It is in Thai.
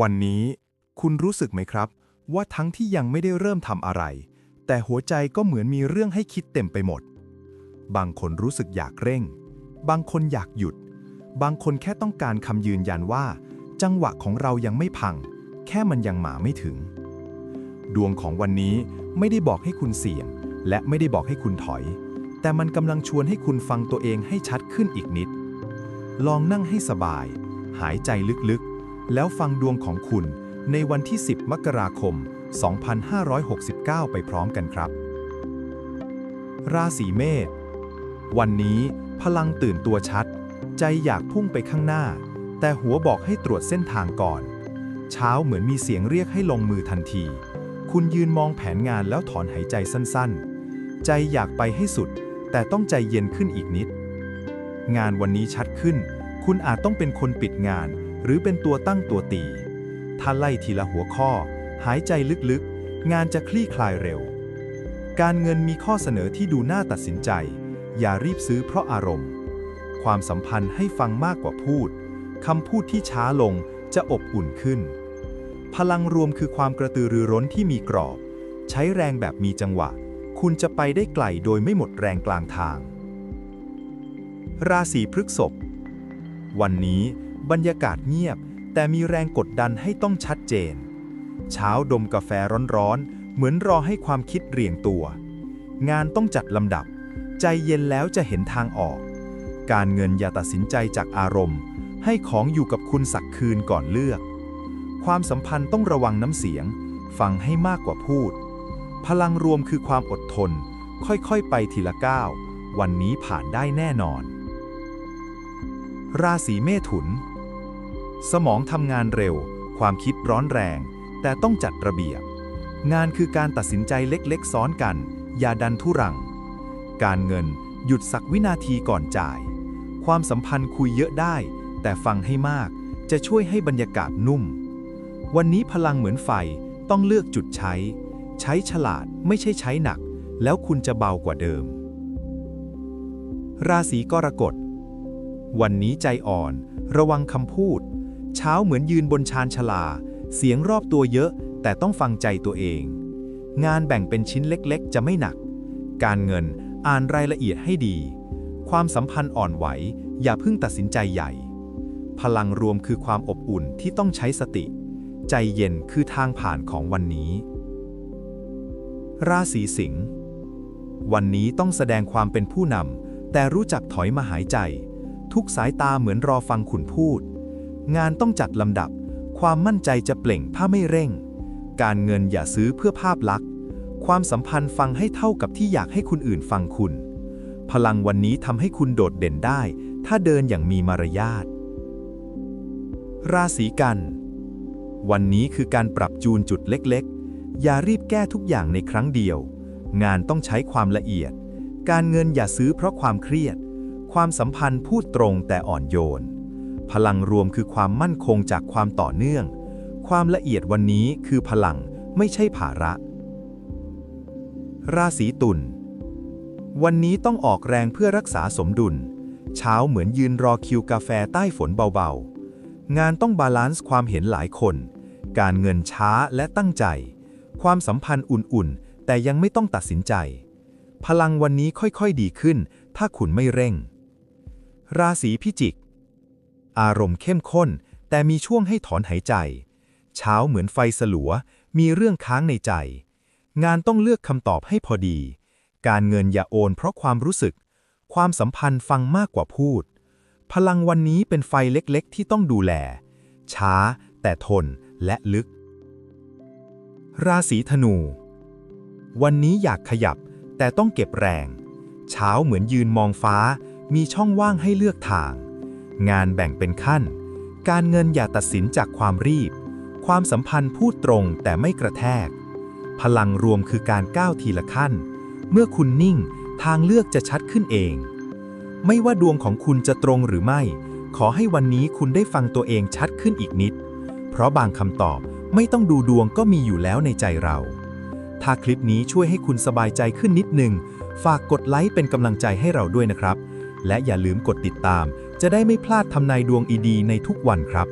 วันนี้คุณรู้สึกไหมครับ ว่าทั้งที่ยังไม่ได้เริ่มทำอะไร แต่หัวใจก็เหมือนมีเรื่องให้คิดเต็มไปหมด บางคนรู้สึกอยากเร่ง บางคนอยากหยุด บางคนแค่ต้องการคำยืนยันว่า จังหวะของเรายังไม่พัง แค่มันยังหมาไม่ถึง ดวงของวันนี้ไม่ได้บอกให้คุณเสี่ยง และไม่ได้บอกให้คุณถอย แต่มันกำลังชวนให้คุณฟังตัวเองให้ชัดขึ้นอีกนิด ลองนั่งให้สบาย หายใจลึกๆ แล้วฟังดวงของคุณในวันที่ 10 มกราคม 2569 ไปพร้อมกันครับ ราศีเมษวันนี้พลังตื่นตัวชัด ใจอยากพุ่งไปข้างหน้า แต่หัวบอกให้ตรวจเส้นทางก่อน เช้าเหมือนมีเสียงเรียกให้ลงมือทันที คุณยืนมองแผนงานแล้วถอนหายใจสั้นๆ ใจอยากไปให้สุด แต่ต้องใจเย็นขึ้นอีกนิด งานวันนี้ชัดขึ้น คุณอาจต้องเป็นคนปิดงาน หรือเป็นตัวตั้งตัวตี ถ้าไล่ทีละหัวข้อ หายใจลึกๆ งานจะคลี่คลายเร็ว การเงินมีข้อเสนอที่ดูน่าตัดสินใจ อย่ารีบซื้อเพราะอารมณ์ ความสัมพันธ์ให้ฟังมากกว่าพูดคำพูดที่ช้าลงจะอบอุ่นขึ้น พลังรวมคือความกระตือรือร้นที่มีกรอบ ใช้แรงแบบมีจังหวะ คุณจะไปได้ไกลโดยไม่หมดแรงกลางทาง ราศีพฤษภวันนี้ บรรยากาศเงียบ แต่มีแรงกดดันให้ต้องชัดเจน เช้าดมกาแฟร้อนๆ เหมือนรอให้ความคิดเรียงตัว งานต้องจัดลำดับ ใจเย็นแล้วจะเห็นทางออก การเงินอย่าตัดสินใจจากอารมณ์ ให้ของอยู่กับคุณสักคืนก่อนเลือก ความสัมพันธ์ต้องระวังน้ำเสียง ฟังให้มากกว่าพูด พลังรวมคือความอดทน ค่อยๆ ไปทีละก้าว วันนี้ผ่านได้แน่นอนราศีเมถุน สมองทำงานเร็ว ความคิดร้อนแรง แต่ต้องจัดระเบียบ งานคือการตัดสินใจเล็กๆ ซ้อนกัน อย่าดันทุรัง การเงินหยุดสักวินาทีก่อนจ่าย ความสัมพันธ์คุยเยอะได้ แต่ฟังให้มากจะช่วยให้บรรยากาศนุ่ม วันนี้พลังเหมือนไฟต้องเลือกจุดใช้ ใช้ฉลาดไม่ใช่ใช้หนัก แล้วคุณจะเบากว่าเดิม ราศีกรกฎ วันนี้ใจอ่อน ระวังคำพูด เช้าเหมือนยืนบนชานชลา เสียงรอบตัวเยอะ แต่ต้องฟังใจตัวเอง งานแบ่งเป็นชิ้นเล็กๆ จะไม่หนัก การเงินอ่านรายละเอียดให้ดี ความสัมพันธ์อ่อนไหว อย่าเพิ่งตัดสินใจใหญ่ พลังรวมคือความอบอุ่นที่ต้องใช้สติ ใจเย็นคือทางผ่านของวันนี้ ราศีสิงห์วันนี้ต้องแสดงความเป็นผู้นำแต่รู้จักถอยมาหายใจ ทุกสายตาเหมือนรอฟังขุนพูด งานต้องจัดลำดับ ความมั่นใจจะเปล่งถ้าไม่เร่ง การเงินอย่าซื้อเพื่อภาพลักษณ์ ความสัมพันธ์ฟังให้เท่ากับที่อยากให้คนอื่นฟังคุณ พลังวันนี้ทำให้คุณโดดเด่นได้ ถ้าเดินอย่างมีมารยาท ราศีกัน วันนี้คือการปรับจูนจุดเล็กๆ อย่ารีบแก้ทุกอย่างในครั้งเดียว งานต้องใช้ความละเอียด การเงินอย่าซื้อเพราะความเครียด ความสัมพันธ์พูดตรงแต่อ่อนโยน พลังรวมคือความมั่นคงจากความต่อเนื่อง ความละเอียดวันนี้คือพลังไม่ใช่ภาระ ราศีตุลวันนี้ต้องออกแรงเพื่อรักษาสมดุล เช้าเหมือนยืนรอคิวกาแฟใต้ฝนเบาๆ งานต้องบาลานซ์ความเห็นหลายคน การเงินช้าและตั้งใจ ความสัมพันธ์อุ่นๆ แต่ยังไม่ต้องตัดสินใจ พลังวันนี้ค่อยๆดีขึ้น ถ้าคุณไม่เร่ง ราศีพิจิก อารมณ์เข้มข้น แต่มีช่วงให้ถอนหายใจ เช้าเหมือนไฟสลัว มีเรื่องค้างในใจ งานต้องเลือกคำตอบให้พอดี การเงินอย่าโอนเพราะความรู้สึก ความสัมพันธ์ฟังมากกว่าพูด พลังวันนี้เป็นไฟเล็กๆ ที่ต้องดูแล ช้า แต่ทนและลึก ราศีธนู วันนี้อยากขยับ แต่ต้องเก็บแรง เช้าเหมือนยืนมองฟ้า มีช่องว่างให้เลือกทาง งานแบ่งเป็นขั้น การเงินอย่าตัดสินจากความรีบ ความสัมพันธ์พูดตรงแต่ไม่กระแทก พลังรวมคือการก้าวทีละขั้น เมื่อคุณนิ่งทางเลือกจะชัดขึ้นเอง ไม่ว่าดวงของคุณจะตรงหรือไม่ ขอให้วันนี้คุณได้ฟังตัวเองชัดขึ้นอีกนิด เพราะบางคำตอบไม่ต้องดูดวงก็มีอยู่แล้วในใจเรา ถ้าคลิปนี้ช่วยให้คุณสบายใจขึ้นนิดหนึ่งฝากกดไลค์เป็นกำลังใจให้เราด้วยนะครับ และอย่าลืมกดติดตาม จะได้ไม่พลาดทำนายดวงอีดีในทุกวันครับ